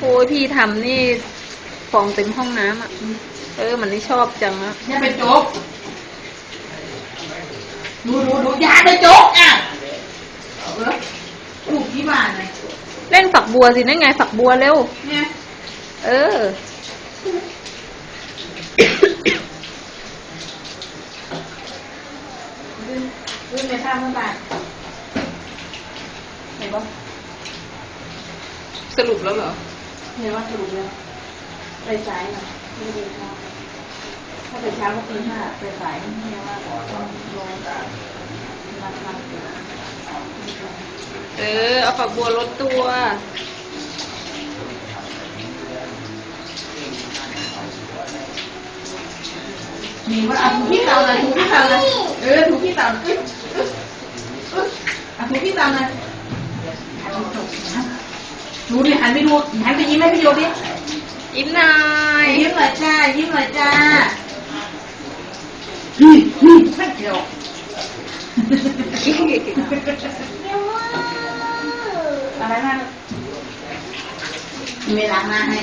โอ้ยพี่ทำนี่ฟองเต็มห้องน้ำอะ เออ มันนี่ชอบจังอะอย่าไปโจ๊กดูดูดูอย่าไปโจ๊กอะเออถูกที่บ้านเลยเล่นฝักบัวสินั่นไงฝักบัวเร็ว เนี่ยเออวิ่งวิ่งไปข้างบ้านเห็นปะสรุปแล้วเหรอ เห็นว่าสรุปแล้วไปสายหน่อยไม่ด้เช้าถ้าไปเช้าก็ตีห้าไปสายไม่เรียว่าต้องลงรับรับเออ เอาฝักบัวลดตัวมีว่าเอาถูกที่เตาเลยถูกที่เตาเลยเออถูกที่เตาอึ๊บอึ๊บอึ๊บเอาถูกที่เตาเลย ดูดิหันไปดูหันไปยิ้มให้พี่โยดิยิ้มหน่อยยิ้มหน่อยจ้ายิ้มหน่อยจ้าฮึ่มฮึ่มไม่เกี่ยวอะไรนะไม่ล้างหน้าให้